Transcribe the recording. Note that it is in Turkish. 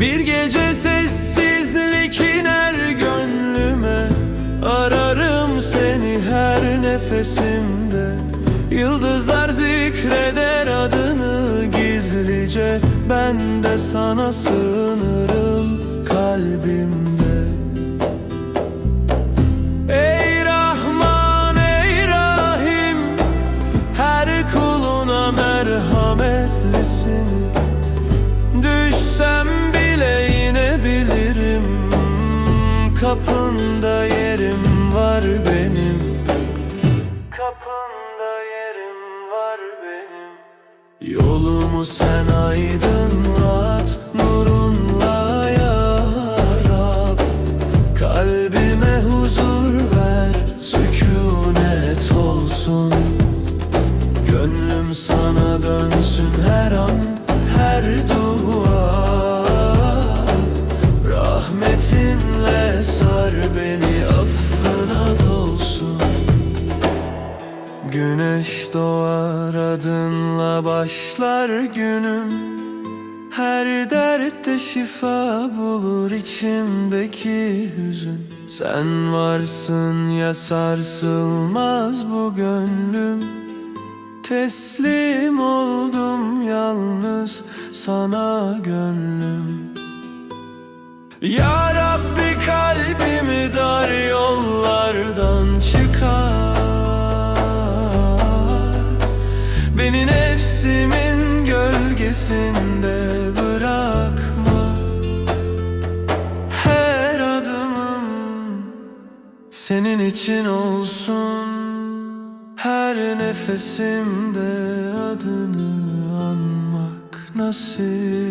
Bir gece sessizlik iner gönlüme. Ararım seni her nefesimde. Yıldızlar zikreder adını gizlice. Ben de sana sığınırım kalbimde. Ey Rahman ey Rahim. Her kuluna merhametlisin Kapında yerim var benim. Kapında yerim var benim. Yolumu sen aydınlat Nurunla ya Rab Kalbime huzur ver Sükunet olsun. Gönlüm sana dönsün her an Her dua beni affına dolsun. Güneş doğar adınla başlar günüm. Her dertte şifa bulur içimdeki hüzün. Sen varsın ya sarsılmaz bu gönlüm. Teslim oldum yalnız sana gönlüm. Ya Rabbi yollardan çıkar. Beni nefsimin gölgesinde bırakma. Her adımım senin için olsun. Her nefesimde adını anmak nasip